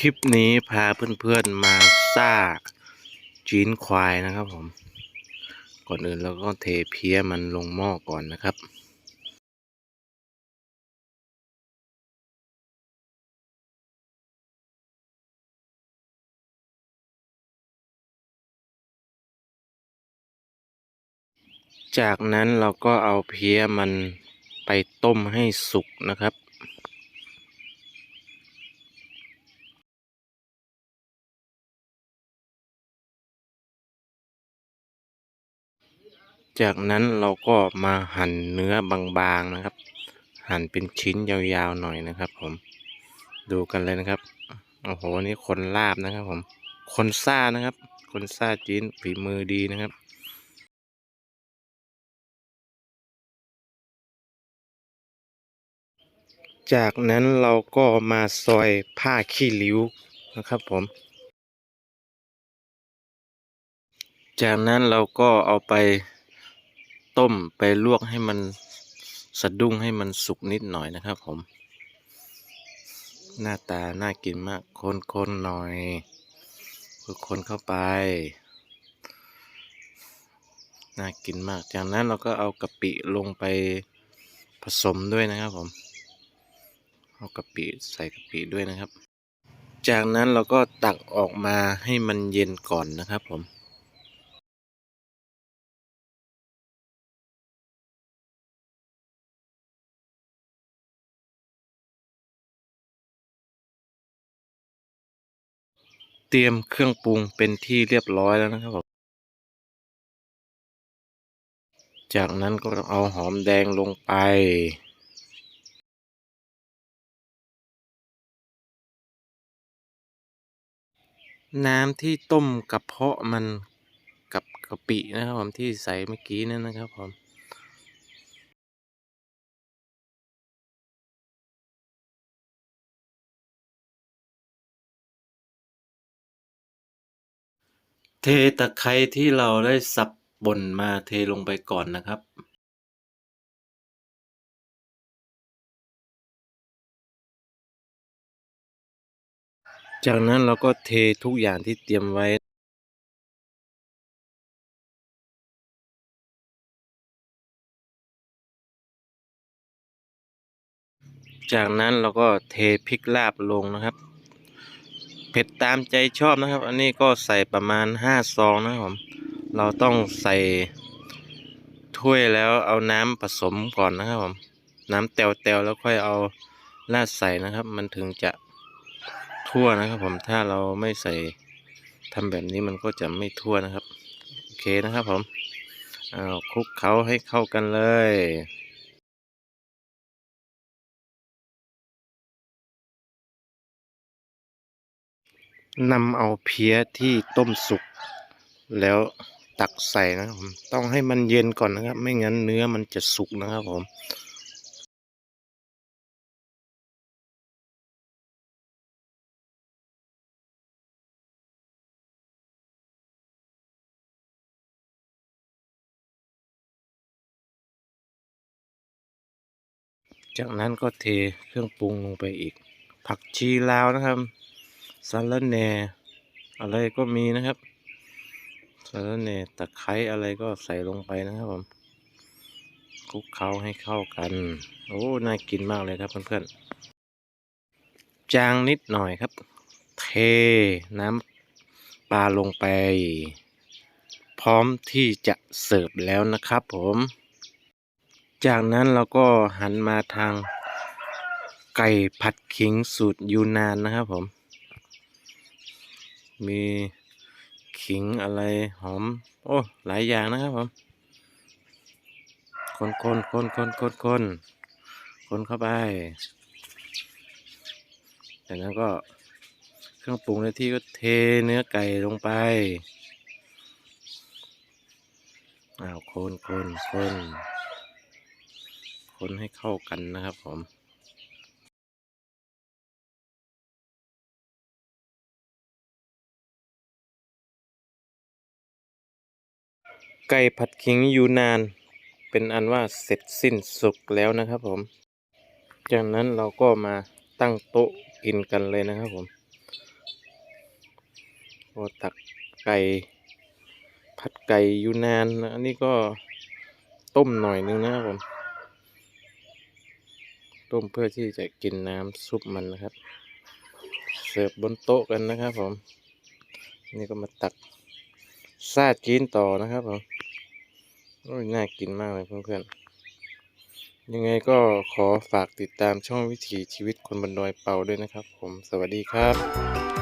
คลิปนี้พาเพื่อนๆมาซ่าจีนควายนะครับผม ก่อนอื่นเราก็เทเพี้ยมันลงหม้อก่อนนะครับ จากนั้นเราก็เอาเพี้ยมันไปต้มให้สุกนะครับ จากนั้นเราก็มาหั่นเนื้อบางๆนะครับ หั่นเป็นชิ้นยาวๆหน่อยนะครับ ผม ดูกันเลยนะครับโอ้โหนี่คนลาบนะครับ ผม คนซ่านะครับ คนซ่าจีนฝีมือดีนะครับจากนั้นเราก็มาซอยผ้าขี้ริ้วนะครับผม จากนั้นเราก็เอาไป ต้มไปลวกให้มันสะดุ้งให้มันสุกนิดหน่อยนะครับผม หน้าตาน่ากินมากคนๆหน่อยคนเข้าไป น่ากินมาก จากนั้นเราก็เอากะปิลงไปผสมด้วยนะครับผม เอากะปิใส่กะปิด้วยนะครับ จากนั้นเราก็ตักออกมาให้มันเย็นก่อนนะครับผม เตรียมเครื่องปรุงเป็นที่เรียบร้อยแล้วนะครับผมจากนั้นก็เอาหอมแดงลงไป น้ำที่ต้มกระเพาะมันกับกะปินะครับผมที่ใส่เมื่อกี้นั่นนะครับผม เทตะไคร้ที่เราได้สับบนมาเทลงไปก่อนนะครับ จากนั้นเราก็เททุกอย่างที่เตรียมไว้จากนั้นเราก็เทพริกลาบลงนะครับ ผ็ดตามใจชอบนะครับ อันนี้ก็ใส่ประมาณห้าซองนะครับผมเราต้องใส่ถ้วยแล้วเอาน้ำผสมก่อนนะครับผมน้ำเตวๆแล้วค่อยเอาราดใส่นะครับ มันถึงจะทั่วนะครับ ผมถ้าเราไม่ใส่ทำแบบนี้มันก็จะไม่ทั่วนะครับ โอเคนะครับผมเอาคลุกเขาให้เข้ากันเลย นำเอาเพี้ยที่ต้มสุก แล้วตักใส่นะครับผมต้องให้มันเย็นก่อนนะครับ ไม่งั้นเนื้อมันจะสุกนะครับผมจากนั้นก็เทเครื่องปรุงลงไปอีก ผักชีลาวนะครับ สาระแหน่อะไรก็มีนะครับสาระแหน่ตะไคร้อะไรก็ใส่ลงไปนะครับผมคลุกเคล้าให้เข้ากัน โอ้น่ากินมากเลยครับเพื่อนๆจางนิดหน่อยครับ เทน้ำปลาลงไป พร้อมที่จะเสิร์ฟแล้วนะครับผม จากนั้นเราก็หันมาทางไก่ผัดขิงสูตรยูนานนะครับผม มีขิงอะไรหอม โอ้ หลายอย่างนะครับผม คนคนคนคนคนคนคนเข้าไปจากนั้นก็เครื่องปรุงในที่ก็เทเนื้อไก่ลงไป อ้าวคนคนคนคนให้เข้ากันนะครับผม ไก่ผัดขิงยูนาน เป็นอันว่าเสร็จสิ้นสุกแล้วนะครับผม จากนั้นเราก็มาตั้งโต๊ะกินกันเลยนะครับผมก็ตักไก่ผัดไก่ยูนานนะอันนี้ก็ต้มหน่อยนึงนะครับผม ต้มเพื่อที่จะกินน้ำซุปมันนะครับ เสิร์ฟบนโต๊ะกันนะครับผม นี่ก็มาตัก ซาจีนต่อนะครับผมโอ้ยน่ากินมากเลยเพื่อนๆ ยังไงก็ขอฝากติดตามช่องวิถีชีวิตคนบนดอยเป่าด้วยนะครับ ผม สวัสดีครับ